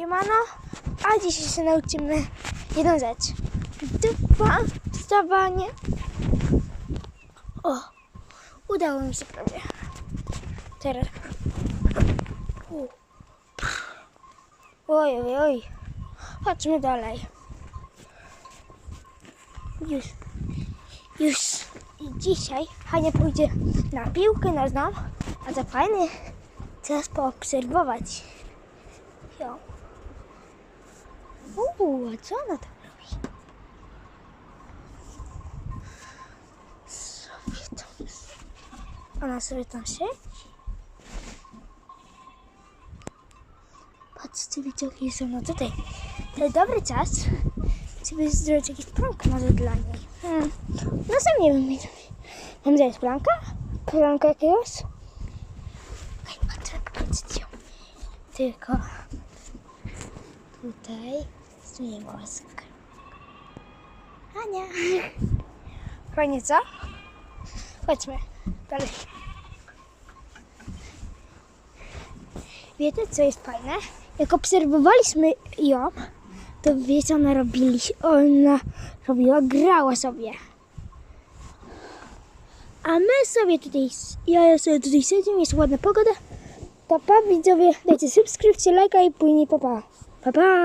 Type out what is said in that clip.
Siemano, a dzisiaj się nauczymy jedną rzecz. Dwa wstawanie. O, udało mi się prawie. Teraz. Oj, oj, oj. Chodźmy dalej. Już. Już i dzisiaj Hania pójdzie na piłkę nożną, a to fajny czas poobserwować ją. Uuu, co ona tam robi? Sobie tam... Ona sobie tam siedzi. Patrzcie, widzowie, są no tutaj. To jest dobry czas, żeby zrobić jakiś prank może dla niej. Hmm. No sam nie wiem. Mam zrobić pranka? Pranka jakiegoś? Ej, Patryk, patrzcie. Tylko tutaj zmienię głos. Ania. Fajnie, co? Chodźmy dalej. Wiecie, co jest fajne? Jak obserwowaliśmy ją, to wiecie, co ona robili? Ona robiła, grała sobie. A my sobie tutaj, ja sobie tutaj siedzę, jest ładna pogoda. To pa widzowie, dajcie subskrypcję, lajka i później papa. Pa, pa.